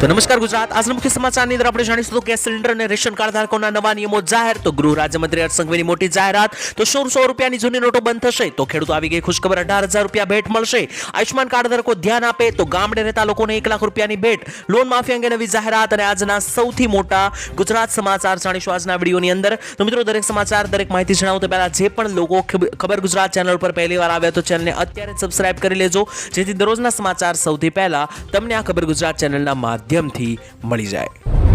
તો નમસ્કાર ગુજરાત. આજના મુખ્ય સમાચારની અંદર આપણે જાણીશું કે ગેસ સિલિન્ડર અને રેશન કાર્ડ ધારકોના નવા નિયમો જાહેર. તો ગૃહ રાજ્યમંત્રી હર્ષ સંઘવીની મોટી જાહેરાત. તો સો સો રૂપિયાની જૂની નોટો બંધ થશે. તો ખેડૂતો આવી ગઈ ખુશખબર અઢાર હજાર રૂપિયા ભેટ મળશે. આયુષ્માન કાર્ડ ધારકો ધ્યાન આપે તો ગામડે રહેતા લોકોને એક લાખ રૂપિયાની ભેટ. લોન માફી અંગે નવી જાહેરાત અને આજના સૌથી મોટા ગુજરાત સમાચાર જાણીશું આજના વિડીયોની અંદર. તો મિત્રો, દરેક સમાચાર, દરેક માહિતી જણાવું તો પહેલા જે પણ લોકો ખબ- ખબર ગુજરાત ચેનલ પર પહેલી વાર આવ્યા તો ચેનલને અત્યારે સબસ્ક્રાઇબ કરી લેજો. જેથી દરરોજના સમાચાર સૌથી પહેલા તમને આ ખબર ગુજરાત ચેનલના માધ્યમથી મળી જાય.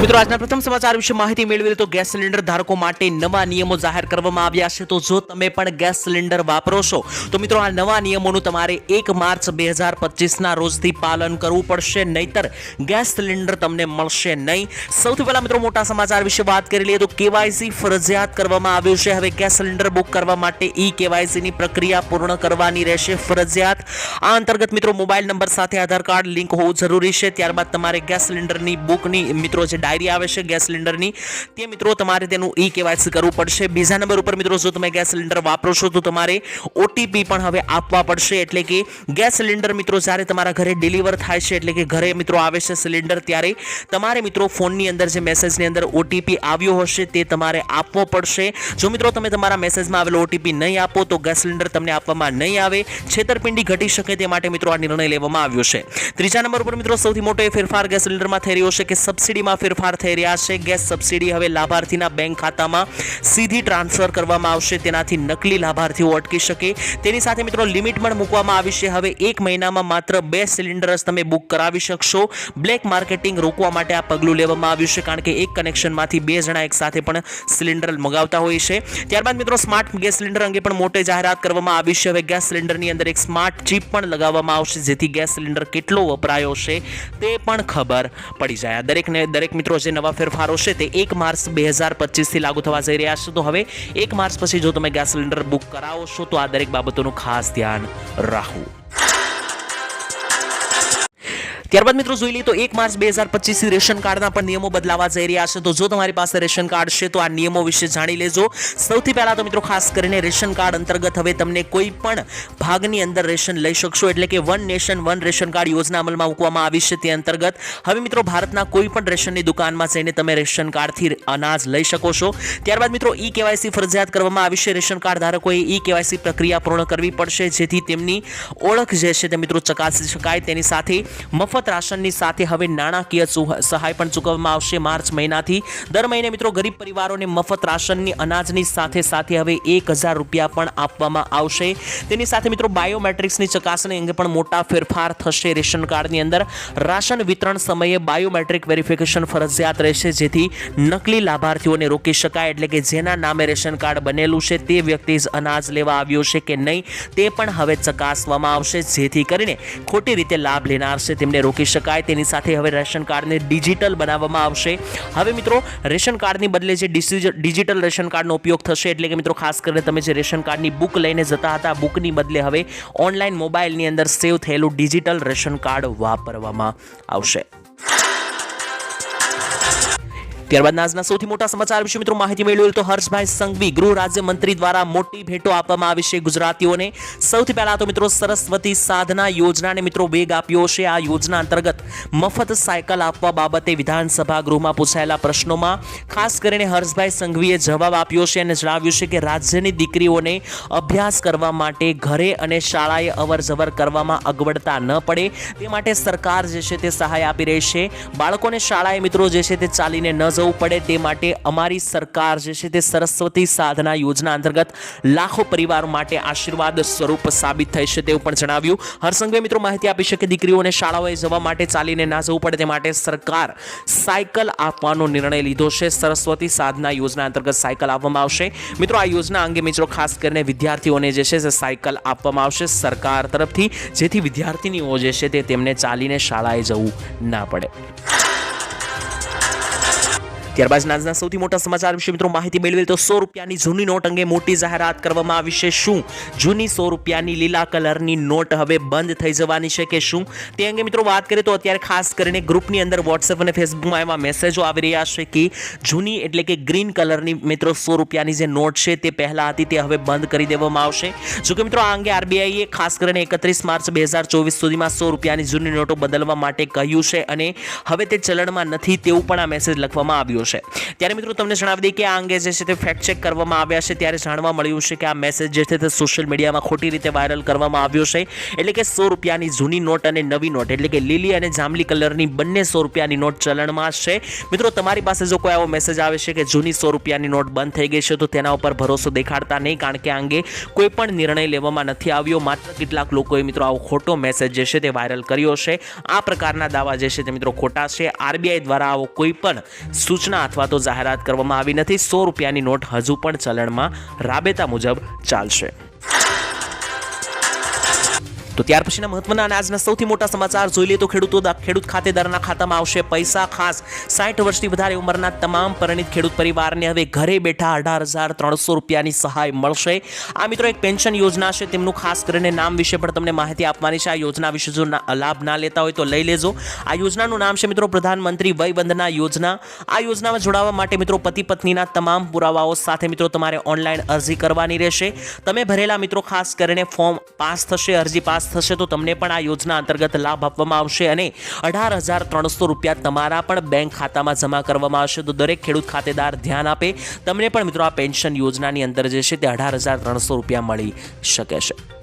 મિત્રો, આજના પ્રથમ સમાચાર વિશે માહિતી મેળવી તો ગેસ સિલિન્ડર ધારકો માટે નવા નિયમો જાહેર કરવામાં આવ્યા છે. તો જો તમે પણ ગેસ સિલિન્ડર વાપરો છો, તો મિત્રો, આ નવા નિયમોનું તમારે એક માર્ચ બે હજાર પચીસના રોજથી પાલન કરવું પડશે. નહીતર ગેસ સિલિન્ડર તમને મળશે નહીં. સૌથી પહેલા મિત્રો, મોટા સમાચાર વિશે વાત કરી લઈએ તો કેવાયસી ફરજિયાત કરવામાં આવ્યું છે. હવે ગેસ સિલિન્ડર બુક કરવા માટે ઈ કેવાયસીની પ્રક્રિયા પૂર્ણ કરવાની રહેશે ફરજિયાત. આ અંતર્ગત મિત્રો, મોબાઈલ નંબર સાથે આધાર કાર્ડ લિંક હોવું જરૂરી છે. ત્યારબાદ તમારે ગેસ સિલિન્ડરની બુકની મિત્રો, જે ડાયરી આવે છે ગેસ સિલિન્ડરની તે મિત્રો તમારે તેનું ઈ કેવાયસી કરવું પડશે. બીજા નંબર ઉપર મિત્રો, જો તમે ગેસ સિલિન્ડર વાપરો છો, તો તમારે ઓટીપી પણ હવે આપવા પડશે. એટલે કે ગેસ સિલિન્ડર મિત્રો, જ્યારે તમારા ઘરે ડિલિવર થાય છે, એટલે કે ઘરે મિત્રો આવે છે સિલિન્ડર ત્યારે તમારે મિત્રો ફોનની અંદર જે મેસેજની અંદર ઓટીપી આવ્યો હશે, તે તમારે આપવો પડશે. જો મિત્રો, તમે તમારા મેસેજમાં આવેલો ઓટીપી નહીં આપો, તો ગેસ સિલિન્ડર તમને આપવામાં નહીં આવે. છેતરપિંડી ઘટી શકે તે માટે મિત્રો આ નિર્ણય લેવામાં આવ્યો છે. ત્રીજા નંબર ઉપર મિત્રો, સૌથી મોટો એ ફેરફાર ગેસ સિલિન્ડરમાં થઈ રહ્યો છે કે સબસિડીમાં ફેરફાર થઈ રહ્યા છે. ગેસ સબસિડી હવે લાભાર્થીના બેંક ખાતામાં સીધી ટ્રાન્સફર કરવામાં આવશે. તેનાથી નકલી લાભાર્થીઓ અટકી શકે. તેની સાથે મિત્રો લિમિટ પણ મૂકવામાં આવી છે. હવે એક મહિનામાં માત્ર બે સિલિન્ડર જ તમે બુક કરાવી શકશો. બ્લેક માર્કેટિંગ રોકવા માટે આ પગલું લેવામાં આવ્યું છે, કારણ કે એક કનેક્શનમાંથી બે જણા એક સાથે પણ સિલિન્ડર મગાવતા હોય છે. ત્યારબાદ મિત્રો સ્માર્ટ ગેસ સિલિન્ડર અંગે પણ મોટી જાહેરાત કરવામાં આવી છે. હવે ગેસ સિલિન્ડરની અંદર એક સ્માર્ટ ચીપ પણ લગાવવામાં આવશે, જેથી ગેસ સિલિન્ડર કેટલો વપરાયો છે તે પણ ખબર પડી જાય. દરેકને દરેક મિત્રો જે નવા ફેરફારો છે તે એક માર્ચ બે હજાર પચીસથી લાગુ થવા જઈ રહ્યા છે. તો હવે એક માર્ચ પછી જો તમે ગેસ સિલિન્ડર બુક કરાવો છો, તો આ દરેક બાબતોનું ખાસ ધ્યાન રાખવું. ત્યારબાદ મિત્રો જોઈ લઈએ તો એક માર્ચ બે હજાર પચીસથી રેશન કાર્ડના પણ નિયમો બદલાવા જઈ રહ્યા છે. તો જો તમારી પાસે રેશન કાર્ડ છે તો આ નિયમો વિશે જાણી લેજો. સૌથી પહેલા તો મિત્રો ખાસ કરીને રેશન કાર્ડ અંતર્ગત હવે તમને કોઈ પણ ભાગની અંદર રેશન લઈ શકશો. એટલે કે one nation, one ration card યોજના અમલમાં મૂકવામાં આવી છે તે અંતર્ગત. હવે મિત્રો ભારતના કોઈ પણ રેશનની દુકાનમાં જઈને તમે રેશન કાર્ડથી અનાજ લઈ શકો છો. ત્યારબાદ મિત્રો ઈ કેવાયસી ફરજિયાત કરવામાં આવી છે. રેશન કાર્ડ ધારકોએ ઈ કેવાયસી પ્રક્રિયા પૂર્ણ કરવી પડશે. જેથી તેમની ઓળખ જે છે તે મિત્રો ચકાસી શકાય. તેની સાથે મફત રાશનની સાથે હવે નાણાકીય સહાય પણ ચૂકવવામાં આવશે. માર્ચ મહિનાથી દર મહિને મિત્રો ગરીબ પરિવારોને મફત રાશનની અનાજની સાથે સાથે હવે એક હજાર રૂપિયા પણ આપવામાં આવશે. તેની સાથે મિત્રો બાયોમેટ્રિક્સની ચકાસણી અંગે પણ મોટા ફેરફાર થશે રેશન કાર્ડની અંદર. રાશન વિતરણ સમયે બાયોમેટ્રિક વેરિફિકેશન ફરજિયાત રહેશે, જેથી નકલી લાભાર્થીઓને રોકી શકાય. એટલે કે જેના નામે રેશન કાર્ડ બનેલું છે, તે વ્યક્તિ જ અનાજ લેવા આવ્યો છે કે નહીં, તે પણ હવે ચકાસવામાં આવશે. જેથી કરીને ખોટી રીતે લાભ લેનાર છે, તેમને રોકી શકાય. તેની સાથે હવે રેશન કાર્ડને ડિજિટલ બનાવવામાં આવશે. હવે મિત્રો, રેશન કાર્ડની બદલે જે ડિજિટલ રેશન કાર્ડનો ઉપયોગ થશે, એટલે કે મિત્રો, ખાસ કરીને તમે જે રેશન કાર્ડની બુક લઈને જતા હતા બુકની બદલે હવે ઓનલાઈન મોબાઈલની અંદર સેવ થયેલું ડિજિટલ રેશન કાર્ડ વાપરવામાં આવશે. ત્યારબાદ આજના સૌથી મોટા સમાચાર વિશે મિત્રો માહિતી મેળવેલ તો હર્ષભાઈ સંઘવી ગૃહ રાજ્ય મંત્રી દ્વારા મોટી ભેટો આપવામાં આવી છે ગુજરાતીઓને. સૌથી પહેલા તો મિત્રો સરસ્વતી સાધના યોજનાને મિત્રો વેગ આપ્યો છે. આ યોજના અંતર્ગત મફત સાયકલ આપવા બાબતે વિધાનસભા ગૃહમાં પૂછાયેલા પ્રશ્નોમાં ખાસ કરીને હર્ષભાઈ સંઘવીએ જવાબ આપ્યો છે અને જણાવ્યું છે કે રાજ્યની દીકરીઓને અભ્યાસ કરવા માટે ઘરે અને શાળાએ અવર જવર કરવામાં અગવડતા ન પડે. તે માટે સરકાર જે છે તે સહાય આપી રહી છે. બાળકોને શાળાએ મિત્રો જે છે તે ચાલીને ન જવું પડે તે માટે અમારી સરકાર જે છે તે સરસ્વતી સાધના યોજના અંતર્ગત લાખો પરિવાર માટે આશીર્વાદ સ્વરૂપ સાબિત થઈ છે તેવું પણ જણાવ્યું. હરસંઘવે મિત્રો માહિતી આપી શકે દીકરીઓને શાળાઓએ જવા માટે ચાલીને ના જવું પડે તે માટે સરકાર સાયકલ આપવાનો નિર્ણય લીધો છે. સરસ્વતી સાધના યોજના અંતર્ગત સાયકલ આપવામાં આવશે. મિત્રો, આ યોજના અંગે મિત્રો ખાસ કરીને વિદ્યાર્થીઓને જે છે તે સાયકલ આપવામાં આવશે સરકાર તરફથી, જેથી વિદ્યાર્થીનીઓ જે છે તે તેમને ચાલીને શાળાએ જવું ના પડે. ત્યારબાદ આજના સૌથી મોટા સમાચાર વિશે મિત્રો માહિતી મેળવેલ તો સો રૂપિયાની જૂની નોટ અંગે મોટી જાહેરાત કરવામાં આવી છે. શું? જૂની સો રૂપિયાની લીલા કલરની નોટ હવે બંધ થઈ જવાની છે કે શું? તે અંગે મિત્રો વાત કરીએ તો અત્યારે ખાસ કરીને ગ્રુપની અંદર વોટ્સએપ અને ફેસબુકમાં એવા મેસેજો આવી રહ્યા છે કે જૂની એટલે કે ગ્રીન કલરની મિત્રો સો રૂપિયાની જે નોટ છે તે પહેલાં હતી તે હવે બંધ કરી દેવામાં આવશે. જો કે મિત્રો આ અંગે આરબીઆઈએ ખાસ કરીને એકત્રીસ માર્ચ બે હજાર ચોવીસ સુધીમાં સો રૂપિયાની જૂની નોટો બદલવા માટે કહ્યું છે અને હવે તે ચલણમાં નથી તેવું પણ આ મેસેજ લખવામાં આવ્યો છે ત્યારે મિત્રો તમને જણાવી દઈએ કે આ અંગે જે છે તે ફેક્ટ ચેક કરવામાં આવ્યા છે. ત્યારે જાણવા મળ્યું છે કે આ મેસેજ જે છે તે સોશિયલ મીડિયામાં ખોટી રીતે વાયરલ કરવામાં આવ્યો છે. એટલે કે સો રૂપિયાની જૂની નોટ અને નવી નોટ. એટલે કે લીલી અને જાંબલી કલરની બંને સો રૂપિયાની નોટ ચલણમાં છે. મિત્રો, તમારી પાસે જો કોઈ આવો મેસેજ આવે છે કે જૂની સો રૂપિયાની નોટ બંધ થઈ ગઈ છે, તો તેના ઉપર ભરોસો દેખાડતા નહીં. કારણ કે આ અંગે કોઈ પણ નિર્ણય લેવામાં નથી આવ્યો. માત્ર કેટલાક લોકોએ મિત્રો આવો ખોટો મેસેજ જે છે તે વાયરલ કર્યો છે. આ પ્રકારના દાવા જે છે તે મિત્રો ખોટા છે. આરબીઆઈ દ્વારા આવો કોઈ પણ સૂચના અથવા તો જાહેરાત કરવામાં આવી નથી. સો રૂપિયાની નોટ હજુ પણ ચલણમાં રાબેતા મુજબ ચાલશે. તો ત્યાર પછીના મહત્વના અને આજના સૌથી મોટા સમાચાર જોઈ લઈએ તો ખેડૂતો ખેડૂત ખાતેદારના ખાતામાં આવશે પૈસા ખાસ. સાઠ વર્ષથી વધારે ઉંમરના તમામ પરિણિત ખેડૂત પરિવારને હવે ઘરે બેઠા અઢાર હજાર ત્રણસો રૂપિયાની સહાય મળશે. આ મિત્રો એક પેન્શન યોજના છે, તેમનું ખાસ કરીને નામ વિશે પણ તમને માહિતી આપવાની છે. આ યોજના વિશે જો લાભ ના લેતા હોય તો લઈ લેજો. આ યોજનાનું નામ છે મિત્રો પ્રધાનમંત્રી વય વંદના યોજના. આ યોજનામાં જોડાવા માટે મિત્રો પતિ પત્નીના તમામ પુરાવાઓ સાથે મિત્રો તમારે ઓનલાઈન અરજી કરવાની રહેશે. તમે ભરેલા મિત્રો ખાસ કરીને ફોર્મ પાસ થશે, અરજી પાસ થશે તો તમને પણ આ યોજના અંતર્ગત લાભ આપવામાં આવશે અને અઢાર હજાર ત્રણસો રૂપિયા તમારા પણ બેંક ખાતામાં જમા કરવામાં આવશે. તો દરેક ખેડૂત ખાતેદાર ધ્યાન આપે. તમને પણ મિત્રો આ પેન્શન યોજનાની અંદર જે છે તે અઢાર હજાર ત્રણસો રૂપિયા મળી શકે છે.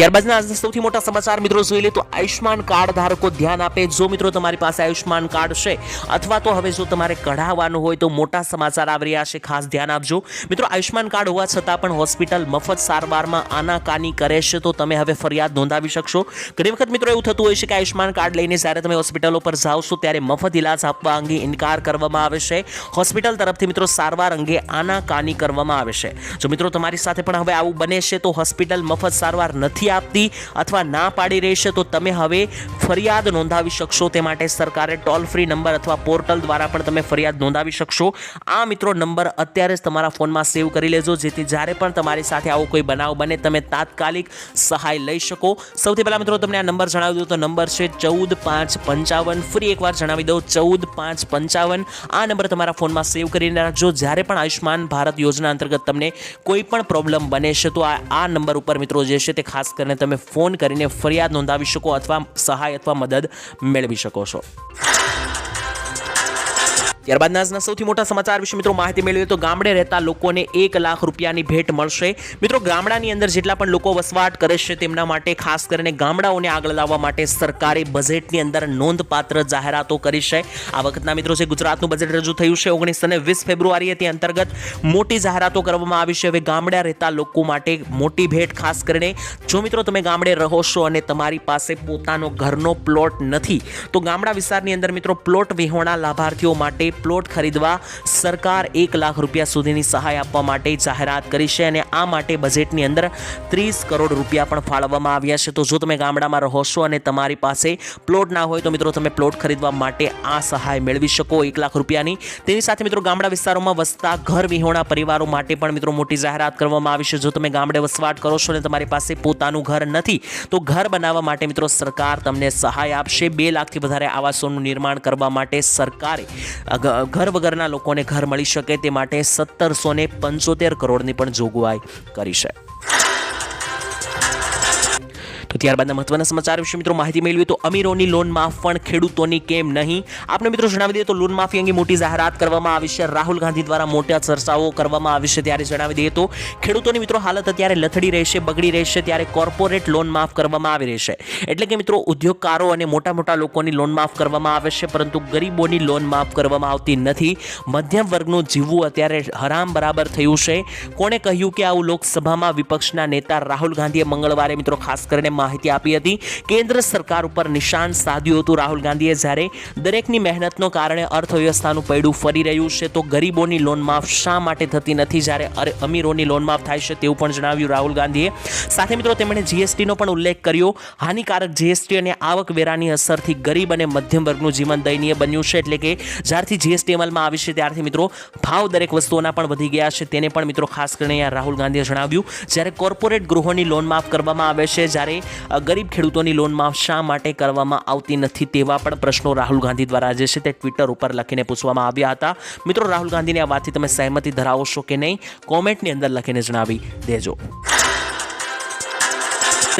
ત્યારબાદના સૌથી મોટા સમાચાર મિત્રો જોઈ લે તો આયુષ્માન કાર્ડ ધારકો ધ્યાન આપે. જો મિત્રો તમારી પાસે આયુષ્માન કાર્ડ છે અથવા તો હવે જો તમારે કઢાવવાનું હોય તો મોટા સમાચાર આવી રહ્યા છે, ખાસ ધ્યાન આપજો. મિત્રો આયુષ્માન કાર્ડ હોવા છતાં પણ હોસ્પિટલ મફત સારવારમાં આનાકાની કરે છે તો તમે હવે ફરિયાદ નોંધાવી શકશો. ઘણી વખત મિત્રો એવું થતું હોય છે કે આયુષ્માન કાર્ડ લઈને જ્યારે તમે હોસ્પિટલો પર જાઓ છો ત્યારે મફત ઇલાજ આપવા અંગે ઇનકાર કરવામાં આવે છે. હોસ્પિટલ તરફથી મિત્રો સારવાર અંગે આનાકાની કરવામાં આવે છે. જો મિત્રો તમારી સાથે પણ હવે આવું બને છે તો હોસ્પિટલ મફત સારવાર નથી આપતી અથવા ના પાડી રહી છે, તો તમે હવે ફરિયાદ નોંધાવી શકશો. તે માટે સરકારે ટોલ ફ્રી નંબર અથવા પોર્ટલ દ્વારા પણ તમે ફરિયાદ નોંધાવી શકશો. આ મિત્રો નંબર અત્યારે જ તમારા ફોનમાં સેવ કરી લેજો, જેથી જ્યારે પણ તમારી સાથે આવો કોઈ બનાવ બને, તમે તાત્કાલિક સહાય લઈ શકો. સૌથી પહેલાં મિત્રો તમને આ નંબર જણાવી દઉં, તો નંબર છે ચૌદ પાંચ પંચાવન. ફરી એકવાર જણાવી દઉં, ચૌદ પાંચ પંચાવન. આ નંબર તમારા ફોનમાં સેવ કરીને રાખજો. જ્યારે પણ આયુષ્યમાન ભારત યોજના અંતર્ગત તમને કોઈ પણ પ્રોબ્લેમ બને છે, તો આ નંબર ઉપર મિત્રો જે છે તે ખાસ કરીને તમે ફોન કરીને ફરિયાદ નોંધાવી શકો અથવા સહાય અથવા મદદ મેળવી શકો છો. ત્યારબાદના આજના સૌથી મોટા સમાચાર વિશે મિત્રો માહિતી મેળવીએ તો ગામડે રહેતા લોકોને એક લાખ રૂપિયાની ભેટ મળશે. મિત્રો ગામડાની અંદર જેટલા પણ લોકો વસવાટ કરે છે તેમના માટે ખાસ કરીને ગામડાઓને આગળ લાવવા માટે સરકારે બજેટની અંદર નોંધપાત્ર જાહેરાતો કરી છે. આ વખતના મિત્રો જે ગુજરાતનું બજેટ રજૂ થયું છે ઓગણીસ અને વીસ ફેબ્રુઆરીએ તે અંતર્ગત મોટી જાહેરાતો કરવામાં આવી છે. હવે ગામડા રહેતા લોકો માટે મોટી ભેટ ખાસ કરીને જો મિત્રો તમે ગામડે રહો છો અને તમારી પાસે પોતાનો ઘરનો પ્લોટ નથી, તો ગામડા વિસ્તારની અંદર મિત્રો પ્લોટ વિહોણા લાભાર્થીઓ માટે પ્લોટ ખરીદવા સરકાર એક લાખ રૂપિયા સુધીની સહાય આપવા માટે જાહેરાત કરી છે અને આ માટે બજેટની અંદર ત્રીસ કરોડ રૂપિયા પણ ફાળવવામાં આવ્યા છે. તો જો તમે ગામડામાં રહો છો અને તમારી પાસે પ્લોટ ના હોય તો મિત્રો તમે પ્લોટ ખરીદવા માટે આ સહાય મેળવી શકો એક લાખ રૂપિયાની. તેની સાથે મિત્રો ગામડા વિસ્તારોમાં વસતા ઘર વિહોણા પરિવારો માટે પણ મિત્રો મોટી જાહેરાત કરવામાં આવી છે. જો તમે ગામડે વસવાટ કરો છો અને તમારી પાસે પોતાનું ઘર નથી, તો ઘર બનાવવા માટે મિત્રો સરકાર તમને સહાય આપશે. બે લાખથી વધારે આવાસોનું નિર્માણ કરવા માટે સરકારે ઘર વગરના લોકોને ઘર મળી શકે તે માટે સત્તરસો પંચોતેર કરોડની પણ જોગવાઈ કરી છે. તો ત્યારબાદના મહત્વના સમાચાર વિશે મિત્રો માહિતી મેળવી તો અમીરોની લોન માફ પણ ખેડૂતોની કેમ નહીં? આપણે મિત્રો જણાવી દઈએ તો લોન માફી અંગે મોટી જાહેરાત કરવામાં આવી છે. રાહુલ ગાંધી દ્વારા મોટા ચર્ચાઓ કરવામાં આવી છે ત્યારે જણાવી દઈએ તો ખેડૂતોની મિત્રો હાલત અત્યારે લથડી રહેશે બગડી રહેશે ત્યારે કોર્પોરેટ લોન માફ કરવામાં આવી રહેશે એટલે કે મિત્રો ઉદ્યોગકારો અને મોટા મોટા લોકોની લોન માફ કરવામાં આવે છે, પરંતુ ગરીબોની લોન માફ કરવામાં આવતી નથી. મધ્યમ વર્ગનું જીવવું અત્યારે હરામ બરાબર થયું છે. કોણે કહ્યું કે આવું લોકસભામાં વિપક્ષના નેતા રાહુલ ગાંધીએ મંગળવારે મિત્રો ખાસ કરીને માહિતી આપી હતી. કેન્દ્ર સરકાર ઉપર નિશાન સાધ્યું હતું રાહુલ ગાંધીએ જ્યારે દરેકની મહેનતનો કારણે અર્થવ્યવસ્થાનું પૈડું ફરી રહ્યું છે, તો ગરીબોની લોન માફ શા માટે થતી નથી જ્યારે અમીરોની લોન માફ થાય છે તેવું પણ જણાવ્યું રાહુલ ગાંધીએ. સાથે મિત્રો, તેમણે જીએસટીનો પણ ઉલ્લેખ કર્યો. હાનિકારક જીએસટી અને આવકવેરાની અસરથી ગરીબ અને મધ્યમ વર્ગનું જીવન દયનીય બન્યું છે, એટલે કે જ્યારથી જીએસટી અમલમાં આવી છે ત્યારથી મિત્રો, ભાવ દરેક વસ્તુઓના પણ વધી ગયા છે, તેને પણ મિત્રો ખાસ કરીને રાહુલ ગાંધીએ જણાવ્યું. જ્યારે કોર્પોરેટ ગૃહોની લોન માફ કરવામાં આવે છે, જ્યારે ગરીબ ખેડૂતોની લોનમાં શા માટે કરવામાં આવતી નથી તેવા પણ પ્રશ્નો રાહુલ ગાંધી દ્વારા જે છે તે ટ્વિટર ઉપર લખીને પૂછવામાં આવ્યા હતા. મિત્રો, રાહુલ ગાંધીની આ વાતથી તમે સહેમતી ધરાવો છો કે નહીં? કોમેન્ટની અંદર લખીને જણાવી દેજો.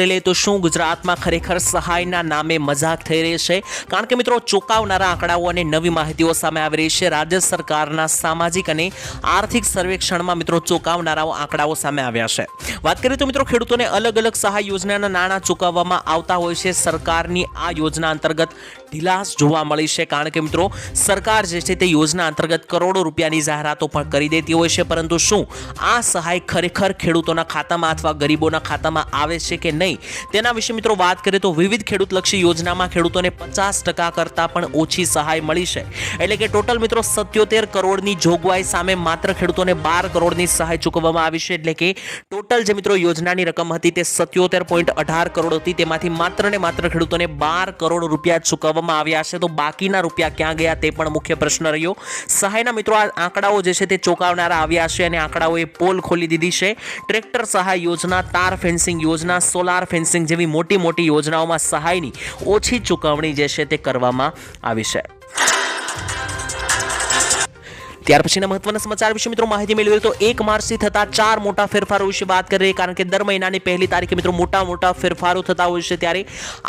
લે તો શું ગુજરાતમાં ખરેખર સહાયના નામે મજાક થઈ રહી છે? કારણ કે મિત્રો, ચોંકાવનારા આંકડાઓ અને નવી માહિતીઓ સામે આવી રહી છે. રાજ્ય સરકારના સામાજિક અને આર્થિક સર્વેક્ષણમાં મિત્રો, ચોંકાવનારાઓ આંકડાઓ સામે આવ્યા છે. વાત કરીએ તો મિત્રો, ખેડૂતોને અલગ અલગ સહાય યોજનાના નાણાં ચૂકવવામાં આવતા હોય છે. સરકારની આ યોજના અંતર્ગત ઢીલાસ જોવા મળી છે. કારણ કે મિત્રો, સરકાર જે છે તે યોજના અંતર્ગત કરોડો રૂપિયાની જાહેરાતો પણ કરી દેતી હોય છે. પરંતુ શું આ સહાય ખરેખર ખેડૂતોના ખાતામાં અથવા ગરીબોના ખાતામાં આવે છે કે નહીં? તેના વિશે મિત્રો વાત કરીએ તો વિવિધ ખેડૂતલક્ષી યોજનામાં ખેડૂતોને પચાસ ટકા કરતાં પણ ઓછી સહાય મળી છે. એટલે કે ટોટલ મિત્રો સત્યોતેર કરોડની જોગવાઈ સામે માત્ર ખેડૂતોને બાર કરોડની સહાય ચૂકવવામાં આવી છે. એટલે કે ટોટલ જે મિત્રો યોજનાની રકમ હતી તે સત્યોતેર પોઈન્ટ અઢાર કરોડ હતી. તેમાંથી માત્ર ને માત્ર ખેડૂતોને બાર કરોડ રૂપિયા ચૂકવવામાં આવ્યા છે. તો બાકીના રૂપિયા ક્યાં ગયા તે પણ મુખ્ય પ્રશ્ન રહ્યો. સહાયના મિત્રો, આ આંકડાઓ જે છે તે ચોંકાવનારા આવ્યા છે અને આંકડાઓએ પોલ ખોલી દીધી છે. ટ્રેક્ટર સહાય યોજના, તાર ફેન્સિંગ યોજના, સોલાર ફેન્સિંગ જેવી મોટી મોટી યોજનાઓમાં સહાયની ઓછી ચૂકવણી જે છે તે કરવામાં આવી છે. ત્યાર પછીના મહત્વના સમાચાર વિશે મિત્રો માહિતી મેળવી તો એક માર્ચથી થતા ચાર મોટા ફેરફારો વિશે વાત કરીએ કારણ કે દર મહિનાની પહેલી તારીખે મિત્રો મોટા મોટા ફેરફારો થતા હોય છે. ત્યારે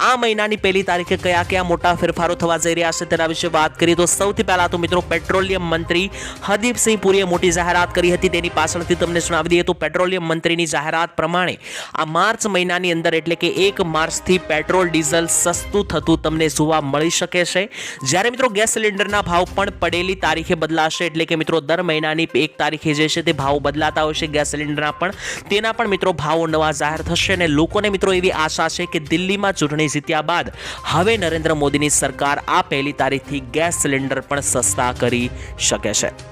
આ મહિનાની પહેલી તારીખે કયા કયા મોટા ફેરફારો થવા જઈ રહ્યા છે તેના વિશે વાત કરીએ તો સૌથી પહેલા તો મિત્રો પેટ્રોલિયમ મંત્રી હરદીપસિંહ પુરીએ મોટી જાહેરાત કરી હતી. તેની પાછળથી તમને જણાવી દઈએ તો પેટ્રોલિયમ મંત્રીની જાહેરાત પ્રમાણે આ માર્ચ મહિનાની અંદર એટલે કે એક માર્ચથી પેટ્રોલ, ડીઝલ સસ્તું થતું તમને જોવા મળી શકે છે. જ્યારે મિત્રો ગેસ સિલિન્ડરના ભાવ પણ પડેલી તારીખે બદલાશે એટલે કે મિત્રો, દર મહિનાની એક તારીખે જે છે તે ભાવ બદલાતા હોય છે ગેસ સિલિન્ડરના પણ. તેના પણ મિત્રો ભાવો નવા જાહેર થશે અને લોકોને મિત્રો એવી આશા છે કે દિલ્હીમાં ચૂંટણી જીત્યા બાદ હવે નરેન્દ્ર મોદીની સરકાર આ પહેલી તારીખથી ગેસ સિલિન્ડર પણ સસ્તા કરી શકે છે.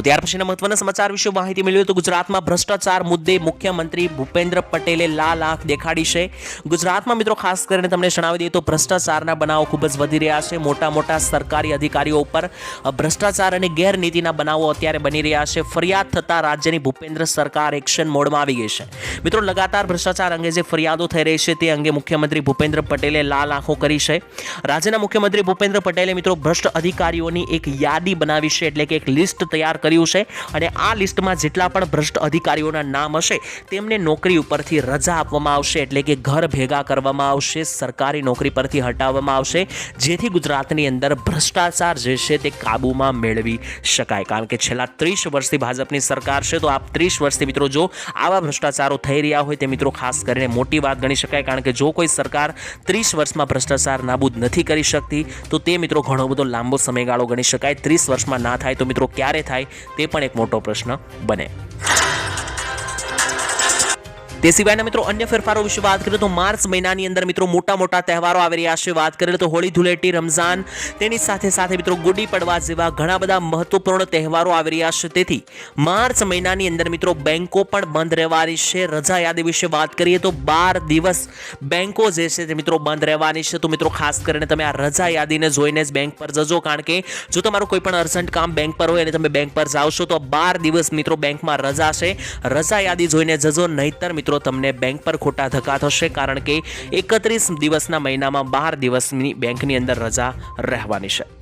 તો ત્યાર પછીના મહત્વના સમાચાર વિશે માહિતી મેળવી તો ગુજરાતમાં ભ્રષ્ટાચાર મુદ્દે મુખ્યમંત્રી ભૂપેન્દ્ર પટેલે લાલ આંખ દેખાડી છે. ગુજરાતમાં મિત્રો ખાસ કરીને તમને જણાવી દઈએ તો ભ્રષ્ટાચારના બનાવો ખૂબ જ વધી રહ્યા છે. મોટા મોટા સરકારી અધિકારીઓ ઉપર ભ્રષ્ટાચાર અને ગેરનીતિના બનાવો અત્યારે બની રહ્યા છે. ફરિયાદ થતાં રાજ્યની ભૂપેન્દ્ર સરકાર એક્શન મોડમાં આવી ગઈ છે. મિત્રો લગાતાર ભ્રષ્ટાચાર અંગે જે ફરિયાદો થઈ રહી છે તે અંગે મુખ્યમંત્રી ભૂપેન્દ્ર પટેલે લાલ આંખો કરી છે. રાજ્યના મુખ્યમંત્રી ભૂપેન્દ્ર પટેલે મિત્રો ભ્રષ્ટ અધિકારીઓની એક યાદી બનાવી છે એટલે કે એક લિસ્ટ તૈયાર કર્યું છે અને આ લિસ્ટમાં જેટલા પણ ભ્રષ્ટ અધિકારીઓના નામ હશે, તેમને નોકરી ઉપરથી રજા આપવામાં આવશે, એટલે કે ઘર ભેગા કરવામાં આવશે, સરકારી નોકરી પરથી હટાવવામાં આવશે, જેથી ગુજરાતની અંદર ભ્રષ્ટાચાર જે છે તે કાબૂમાં મેળવી શકાય. કારણ કે છેલ્લા ત્રીસ વર્ષથી ભાજપની સરકાર છે, તો આ ત્રીસ વર્ષથી મિત્રો જો આવા ભ્રષ્ટાચારો થઈ રહ્યા હોય, તે મિત્રો ખાસ કરીને મોટી વાત ગણી શકાય, કારણ કે જો કોઈ સરકાર ત્રીસ વર્ષમાં ભ્રષ્ટાચાર નાબૂદ નથી કરી શકતી, તો તે મિત્રો ઘણો બધો લાંબો સમયગાળો ગણી શકાય. ત્રીસ વર્ષમાં ના થાય તો મિત્રો ક્યારે થાય? તે પણ એક મોટો પ્રશ્ન બને. તે સિવાયના મિત્રો અન્ય ફેરફારો વિશે વાત કરીએ તો માર્ચ મહિનાની અંદર મિત્રો મોટા મોટા તહેવારો આવી રહ્યા છે. વાત કરીએ તો હોળી, ધૂળેટી, રમઝાન, તેની સાથે સાથે મિત્રો ગુડી પડવા જેવા ઘણા બધા મહત્વપૂર્ણ તહેવારો આવી રહ્યા છે. તેથી માર્ચ મહિનાની અંદર મિત્રો બેંકો પણ બંધ રહેવાની છે. રજા યાદી વિશે વાત કરીએ તો બાર દિવસ બેંકો જે છે તે મિત્રો બંધ રહેવાની છે. તો મિત્રો ખાસ કરીને તમે આ રજા યાદીને જોઈને જ બેંક પર જજો. કારણ કે જો તમારું કોઈ પણ અર્જન્ટ કામ બેંક પર હોય અને તમે બેંક પર જાઓ છો તો બાર દિવસ મિત્રો બેંકમાં રજા છે. રજા યાદી જોઈને જજો. નહીતર મિત્રો તમને બેંક પર ખોટા ધક્કા થશે કારણ કે એકત્રીસ દિવસના મહિનામાં બાર દિવસની બેંકની અંદર રજા રહેવાની છે.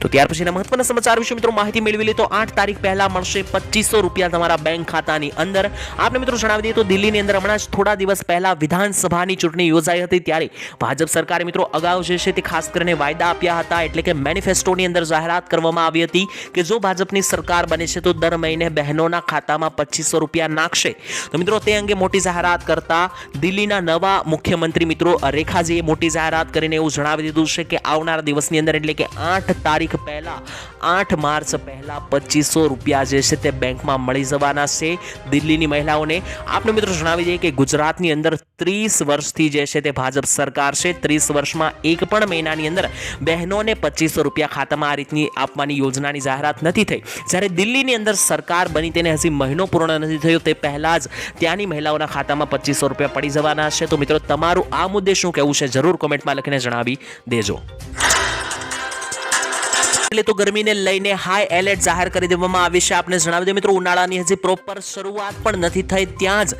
તો ત્યાર પછીના મહત્વના સમાચાર વિશે મિત્રો માહિતી મેળવી લે તો આઠ તારીખ પહેલા મળશે પચીસો રૂપિયા તમારા બેંક ખાતાની અંદર. આપણે મિત્રો જણાવી દઈએ તો દિલ્હીની અંદર હમણાં જ થોડા દિવસ પહેલા વિધાનસભાની ચૂંટણી યોજાઈ હતી ત્યારે ભાજપ સરકારે મિત્રો અગાઉ જે છે તે ખાસ કરીને વાયદા આપ્યા હતા એટલે કે મેનિફેસ્ટોની અંદર જાહેરાત કરવામાં આવી હતી કે જો ભાજપની સરકાર બને છે તો દર મહિને બહેનોના ખાતામાં પચીસો રૂપિયા નાખશે. તો મિત્રો તે અંગે મોટી જાહેરાત કરતા દિલ્હીના નવા મુખ્યમંત્રી મિત્રો રેખાજીએ મોટી જાહેરાત કરીને એવું જણાવી દીધું છે કે આવનારા દિવસની અંદર એટલે કે આઠ તારીખ તારીખ પહેલાં, આઠ માર્ચ પહેલાં પચીસો રૂપિયા જે છે તે બેંકમાં મળી જવાના છે દિલ્હીની મહિલાઓને. આપને મિત્રો જણાવી દઈએ કે ગુજરાતની અંદર ત્રીસ વર્ષથી જે છે તે ભાજપ સરકાર છે, ત્રીસ વર્ષમાં એક પણ મહિનાની અંદર બહેનોને પચીસો રૂપિયા ખાતામાં આ રીતની આપવાની યોજનાની જાહેરાત નથી થઈ. જ્યારે દિલ્હીની અંદર સરકાર બની તેને હજી મહિનો પૂર્ણ નથી થયો, તે પહેલાં જ ત્યાંની મહિલાઓના ખાતામાં પચીસો રૂપિયા પડી જવાના છે. તો મિત્રો તમારું આ મુદ્દે શું કહેવું છે? જરૂર કોમેન્ટમાં લખીને જણાવી દેજો. એટલે તો ગરમીને લઈને હાઈ એલર્ટ જાહેર કરી દેવામાં આવી છે. આપને જણાવી દે મિત્રો, ઉનાળાની હજી પ્રોપર શરૂઆત પણ નથી થઈ, ત્યાં જ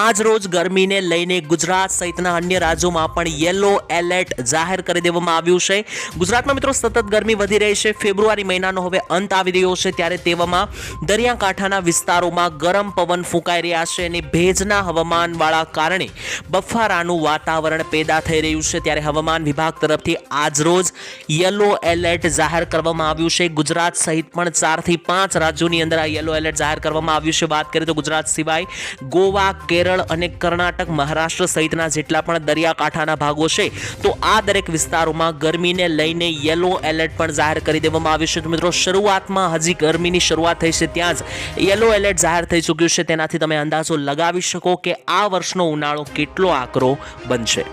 આજ રોજ ગરમીને લઈને ગુજરાત સહિતના અન્ય રાજ્યોમાં પણ યલો એલર્ટ જાહેર કરી દેવામાં આવ્યું છે. ગુજરાતમાં મિત્રો સતત ગરમી વધી રહી છે. ફેબ્રુઆરી મહિનાનો હવે અંત આવી રહ્યો છે, ત્યારે તેવામાં દરિયાકાંઠાના વિસ્તારોમાં ગરમ પવન ફૂંકાઈ રહ્યા છે અને ભેજના હવામાનવાળા કારણે બફારાનું વાતાવરણ પેદા થઈ રહ્યું છે. ત્યારે હવામાન વિભાગ તરફથી આજરોજ યલો એલર્ટ જાહેર કરવામાં આવ્યું છે. ગુજરાત સહિત પણ ચારથી પાંચ રાજ્યોની અંદર આ યલો એલર્ટ જાહેર કરવામાં આવ્યું છે. વાત કરીએ તો ગુજરાત સિવાય ગોવા, કેરળ અને કર્ણાટક, મહારાષ્ટ્ર સહિતના જેટલા પણ દરિયાકાંઠાના ભાગો છે, તો આ દરેક વિસ્તારોમાં ગરમીને લઈને યલો એલર્ટ પણ જાહેર કરી દેવામાં આવ્યું છે. તો મિત્રો, શરૂઆતમાં હજી ગરમીની શરૂઆત થઈ છે, ત્યાં જ યલો એલર્ટ જાહેર થઈ ચૂક્યું છે. તેનાથી તમે અંદાજો લગાવી શકો કે આ વર્ષનો ઉનાળો કેટલો આકરો બનશે.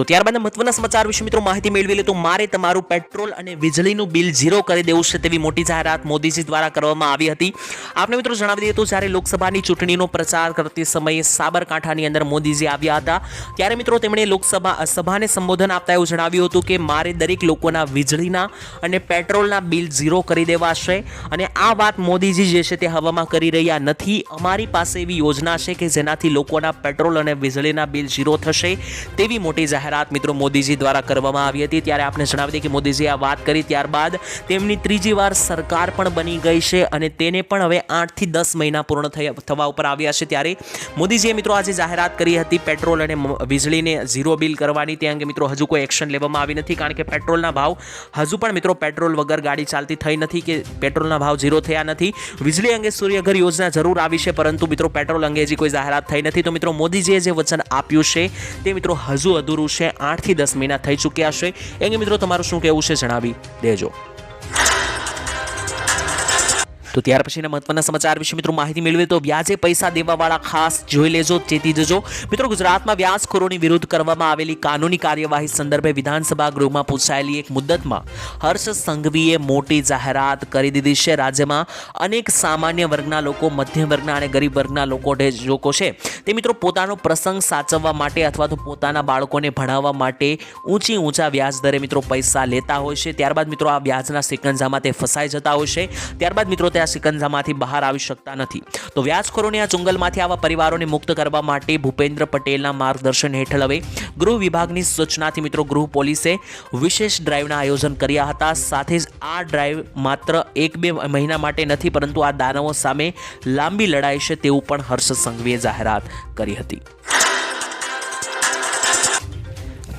તો ત્યારબાદ મહત્વના સમાચાર વિશે મિત્રો માહિતી મેળવી લે તો મારે તમારું પેટ્રોલ અને વીજળીનું બિલ ઝીરો કરી દેવું છે તેવી મોટી જાહેરાત મોદીજી દ્વારા કરવામાં આવી હતી. આપણે મિત્રો જણાવી દઈએ તો જ્યારે લોકસભાની ચૂંટણીનો પ્રચાર કરતી સમયે સાબરકાંઠાની અંદર મોદીજી આવ્યા હતા. ત્યારે મિત્રો તેમણે લોકસભા સભાને સંબોધન આપતા એવું જણાવ્યું હતું કે મારે દરેક લોકોના વીજળીના અને પેટ્રોલના બિલ ઝીરો કરી દેવા છે અને આ વાત મોદીજી જે છે તે હવામાં કરી રહ્યા નથી. અમારી પાસે એવી યોજના છે કે જેનાથી લોકોના પેટ્રોલ અને વીજળીના બિલ ઝીરો થશે તેવી મોટી જાહેરાત મિત્રો મોદીજી દ્વારા કરવામાં આવી હતી. ત્યારે આપણે જણાવી દઈએ કે મોદીજીએ આ વાત કરી. ત્યારબાદ તેમની ત્રીજી વાર સરકાર પણ બની ગઈ છે અને તેને પણ હવે આઠથી દસ મહિના પૂર્ણ થવા ઉપર આવ્યા છે. ત્યારે મોદીજીએ મિત્રો આજે જાહેરાત કરી હતી પેટ્રોલ અને વીજળીને ઝીરો બિલ કરવાની. તે અંગે મિત્રો હજુ કોઈ એક્શન લેવામાં આવી નથી કારણ કે પેટ્રોલના ભાવ હજુ પણ મિત્રો પેટ્રોલ વગર ગાડી ચાલતી થઈ નથી કે પેટ્રોલના ભાવ ઝીરો થયા નથી. વીજળી અંગે સૂર્યઘર યોજના જરૂર આવી છે પરંતુ મિત્રો પેટ્રોલ અંગે હજી કોઈ જાહેરાત થઈ નથી. તો મિત્રો મોદીજીએ જે વચન આપ્યું છે તે મિત્રો હજુ અધૂરું છે. આઠથી દસ મહિના થઈ ચૂક્યા છે. એ મિત્રો તમારું શું કહેવું છે? જણાવી દેજો. તો ત્યાર પછીના મહત્વના સમાચાર વિશે મિત્રો માહિતી મેળવે તો વ્યાજે પૈસા દેવાવાળા ખાસ જોઈ લેજો, ચેતી જજો. મિત્રો ગુજરાતમાં વ્યાજખોરોની વિરુદ્ધ કરવામાં આવેલી કાનૂની કાર્યવાહી સંદર્ભે વિધાનસભા ગૃહમાં પૂછાયેલી એક મુદ્દતમાં હર્ષ સંઘવીએ મોટી જાહેરાત કરી દીધી છે. રાજ્યમાં અનેક સામાન્ય વર્ગના લોકો, મધ્યમ વર્ગના અને ગરીબ વર્ગના લોકો લોકો છે. તે મિત્રો પોતાનો પ્રસંગ સાચવવા માટે અથવા તો પોતાના બાળકોને ભણાવવા માટે ઊંચી ઊંચા વ્યાજ દરે મિત્રો પૈસા લેતા હોય છે. ત્યારબાદ મિત્રો આ વ્યાજના સિકંજામાં તે ફસાઈ જતા હોય છે. ત્યારબાદ મિત્રો તે આ સિકંજામાંથી બહાર આવી શકતા નથી. તો વ્યાજખોરોની આ ચુંગલમાંથી આવા પરિવારોને મુક્ત કરવા માટે ભૂપેન્દ્ર પટેલના માર્ગદર્શન હેઠળ હવે ગૃહ વિભાગની સૂચનાથી મિત્રો ગૃહ પોલીસે વિશેષ ડ્રાઈવના આયોજન કર્યા હતા. સાથે જ આ ડ્રાઈવ માત્ર એક બે મહિના માટે નથી, પરંતુ આ દાનવો સામે લાંબી લડાઈ છે તેવું પણ હર્ષ સંઘવીએ જાહેરાત કરી હતી.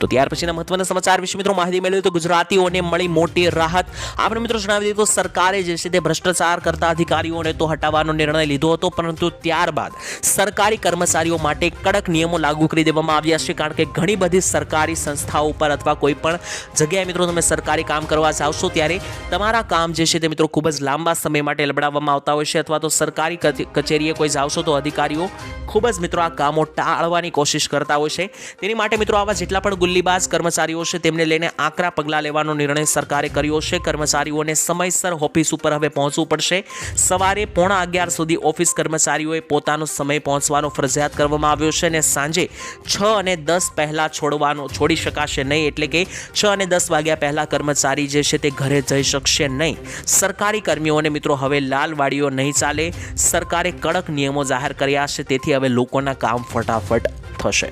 તો ત્યાર પછીના મહત્વના સમાચાર વિશે મિત્રો માહિતી મેળવી તો ગુજરાતીઓને મળી મોટી રાહત. આપણે મિત્રો જણાવી દીધું તો સરકારે જે છે તે ભ્રષ્ટાચાર કરતા અધિકારીઓને તો હટાવવાનો નિર્ણય લીધો હતો, પરંતુ ત્યારબાદ સરકારી કર્મચારીઓ માટે કડક નિયમો લાગુ કરી દેવામાં આવ્યા છે, કારણ કે ઘણી બધી સરકારી સંસ્થાઓ ઉપર અથવા કોઈ પણ જગ્યાએ મિત્રો તમે સરકારી કામ કરવા જાવશો ત્યારે તમારા કામ જે છે તે મિત્રો ખૂબ જ લાંબા સમય માટે લબડાવવામાં આવતા હોય છે, અથવા તો સરકારી કચે- કચેરીએ કોઈ જાવશો તો અધિકારીઓ ખૂબ જ મિત્રો આ કામો ટાળવાની કોશિશ કરતા હોય છે. તેની માટે મિત્રો આવા જેટલા પણ ગુલ્લીબાજ કર્મચારીઓ છે, તેમને લઈને આકરા પગલાં લેવાનો નિર્ણય સરકારે કર્યો છે. કર્મચારીઓને સમયસર ઓફિસ ઉપર હવે પહોંચવું પડશે. સવારે પોણા અગિયાર સુધી ઓફિસ કર્મચારીઓએ પોતાનો સમય પહોંચવાનો ફરજિયાત કરવામાં આવ્યો છે અને સાંજે છ અને દસ પહેલાં છોડવાનો, છોડી શકાશે નહીં. એટલે કે છ અને દસ વાગ્યા પહેલાં કર્મચારી જે છે તે ઘરે જઈ શકશે નહીં. સરકારી કર્મીઓને મિત્રો હવે લાલવાડીઓ નહીં ચાલે. સરકારે કડક નિયમો જાહેર કર્યા છે, તેથી હવે લોકોના કામ ફટાફટ થશે.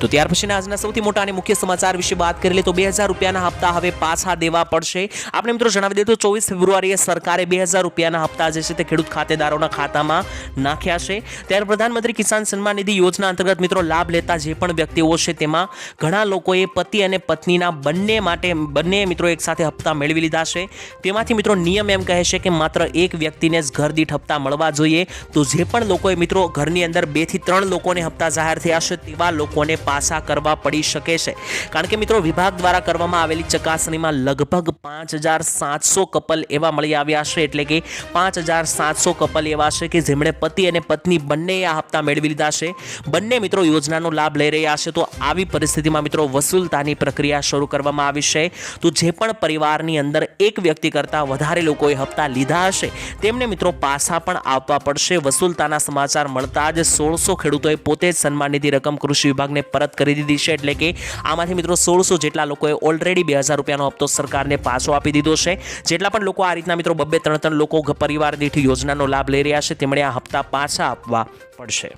તો ત્યાર પછીના આજના સૌથી મોટા અને મુખ્ય સમાચાર વિશે વાત કરી લે તો બે હજાર રૂપિયાના હપ્તા હવે પાછા દેવા પડશે. આપણે મિત્રો જણાવી દઈએ તો ચોવીસ ફેબ્રુઆરીએ સરકારે બે હજાર રૂપિયાના હપ્તા જે છે તે ખેડૂત ખાતેદારોના ખાતામાં નાખ્યા છે. ત્યારે પ્રધાનમંત્રી કિસાન સન્માન નિધિ યોજના અંતર્ગત મિત્રો લાભ લેતા જે પણ વ્યક્તિઓ છે તેમાં ઘણા લોકોએ પતિ અને પત્નીના બંને માટે બંને મિત્રો એકસાથે હપ્તા મેળવી લીધા છે. તેમાંથી મિત્રો નિયમ એમ કહે છે કે માત્ર એક વ્યક્તિને જ ઘર દીઠ હપ્તા મળવા જોઈએ. તો જે પણ લોકોએ મિત્રો ઘરની અંદર બેથી ત્રણ લોકોને હપ્તા જાહેર થયા છે તેવા લોકોને પાછા કરવા પડી શકે છે. કારણ કે મિત્રો, વિભાગ દ્વારા કરવામાં આવેલી ચકાસણીમાં લગભગ પાંચ હજાર સાતસો કપલ એવા મળી આવ્યા છે. એટલે કે પાંચ હજાર સાતસો કપલ એવા છે કે જેમણે પતિ અને પત્ની બંને આ હપ્તા મેળવી લીધા છે. બંને મિત્રો યોજનાનો લાભ લઈ રહ્યા છે. તો આવી પરિસ્થિતિમાં મિત્રો, વસૂલતાની પ્રક્રિયા શરૂ કરવામાં આવી છે. તો જે પણ પરિવારની અંદર એક વ્યક્તિ કરતાં વધારે લોકોએ હપ્તા લીધા હશે, તેમને મિત્રો પાછા પણ આપવા પડશે. વસૂલતાના સમાચાર મળતા જ સોળસો ખેડૂતોએ પોતે જ સન્માન રકમ કૃષિ વિભાગને પરત કરી દીધી છે એટલે કે આમાંથી મિત્રો સોળસો જેટલા લોકોએ ઓલરેડી બે હજાર રૂપિયાનો હપ્તો સરકારને પાછો આપી દીધો છે. જેટલા પણ લોકો આ રીતના મિત્રો બબ્બે ત્રણ ત્રણ લોકો પરિવાર દીઠ યોજનાનો લાભ લઈ રહ્યા છે, તેમણે આ હપ્તા પાછા આપવા પડશે.